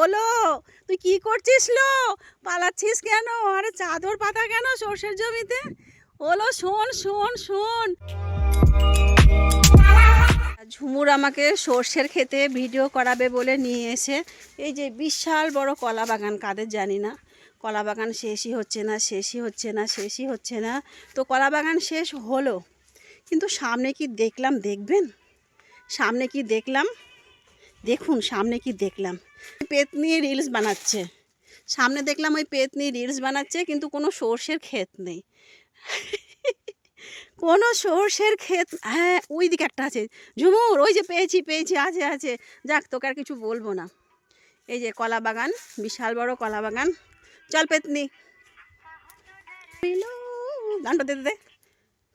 ওলো, তুই কি করছিস লো? পালাচ্ছিস কেন? আরে চাদর পাতা কেন সর্ষের জমিতে? ওলো, শোন শোন শোন। ঝুমুর আমাকে সর্ষের খেতে ভিডিও করাবে বলে নিয়ে এসে এই যে বিশাল বড় কলা বাগান, কাদের জানি না। কলা বাগান শেষই হচ্ছে না, শেষই হচ্ছে না, শেষই হচ্ছে না। তো কলা বাগান শেষ হলো। কিন্তু সামনে কি দেখলাম, দেখবেন? সামনে কি দেখলাম? দেখুন, সামনে কি দেখলাম। পেতনি রিলস বানাচ্ছে। সামনে দেখলাম ওই পেতনি রিলস বানাচ্ছে, কিন্তু কোনো সর্ষের ক্ষেত নেই। কোনো সর্ষের ক্ষেত হ্যাঁ ওই দিকে একটা আছে। ঝুমুর, ওই যে পেয়েছি পেয়েছি, আছে আছে। যাক, তোকে আর কিছু বলব না। এই যে কলা বাগান, বিশাল বড় কলা বাগান। চল, পেতনি। গানটা দে দে।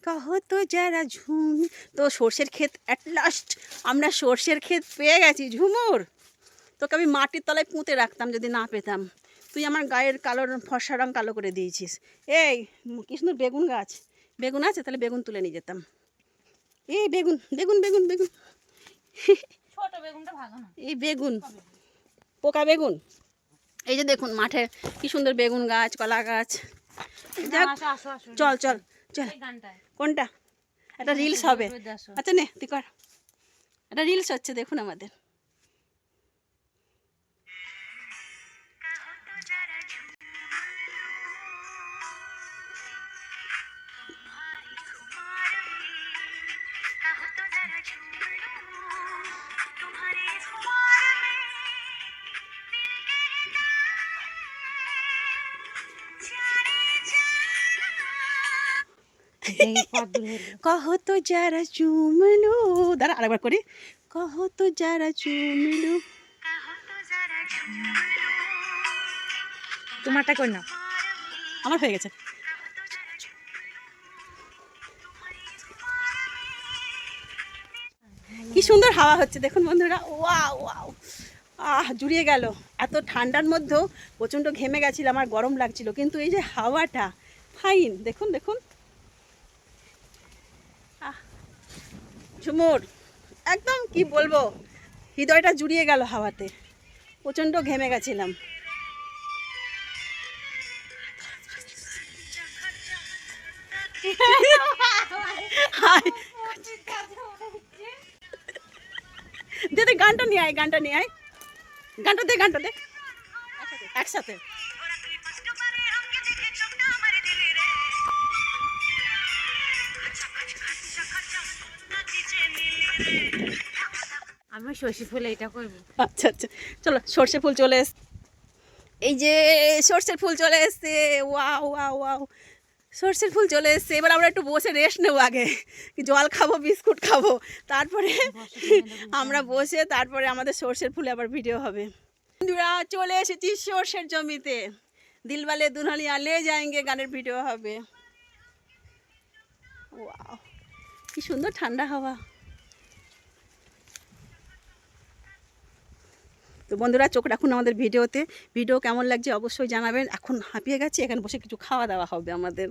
কহো তো যারা ঝুম তো সর্ষের ক্ষেত অ্যাট লাস্ট আমরা সর্ষের ক্ষেত পেয়ে গেছি ঝুমুর। তোকে আমি মাটির তলায় পুঁতে রাখতাম যদি না পেতাম। তুই আমার গায়ের কালো ফর্সা রং কালো করে দিয়েছিস। এই উম, কি সুন্দর বেগুন গাছ। বেগুন আছে? তাহলে বেগুন তুলে নিয়ে যেতাম। এই বেগুন বেগুন বেগুন বেগুন। ছোট বেগুনটা ভালো এই বেগুন পোকা বেগুন। এই যে দেখুন মাঠে কি সুন্দর বেগুন গাছ কলা গাছ। যাক চল চল। চল। কোনটা? একটা রিলস হবে। আচ্ছা নে তুই কর। একটা রিলস হচ্ছে দেখুন আমাদের। কহ তো যারা চুমলু দাঁড়া আরেকবার করি কহ তো যারা চুমলু তোমারটা কই না আমার হয়ে গেছে কি সুন্দর হাওয়া হচ্ছে দেখুন বন্ধুরা। ওয়া ওয়াও। আহ জুড়িয়ে গেল। এত ঠান্ডার মধ্যেও প্রচণ্ড ঘেমে গেছিল আমার গরম লাগছিল। কিন্তু এই যে হাওয়াটা ফাইন। দেখুন দেখুন। ঝুমুর। একদম কি বলব, হৃদয়টা জুড়িয়ে গেল হাওয়াতে। প্রচণ্ড ঘেমে গেছিলাম। হাই দে দে, গানটা নিয়ে আয়, গানটা নিয়ে আয়। গানটা দে গানটা দে। একসাথে। আমি শশী ফুলে এটা করব। আচ্ছা আচ্ছা। চলো, সর্ষে ফুল চলে এস এই যে সর্ষের ফুল চলে এসছে। Wow wow wow. সর্ষের ফুল চলে এসছে। এবার আমরা একটু বসে রেস্ট নেব আগে। জল খাব, বিস্কুট খাব? তারপরে আমরা বসে তারপরে আমাদের সর্ষের ফুলে আবার ভিডিও হবে। বন্ধুরা, চলে এসেছি সর্ষের জমিতে। দিলবালে দুনহালিয়া লে যাएंगे গানের ভিডিও হবে। ওয়াও, কি সুন্দর ঠান্ডা হাওয়া। তো বন্ধুরা চোখ রাখুন আমাদের ভিডিওতে। ভিডিও কেমন লাগছে অবশ্যই জানাবেন। এখন হাঁপিয়ে গেছি, এখানে বসে কিছু খাওয়া দাওয়া হবে আমাদের।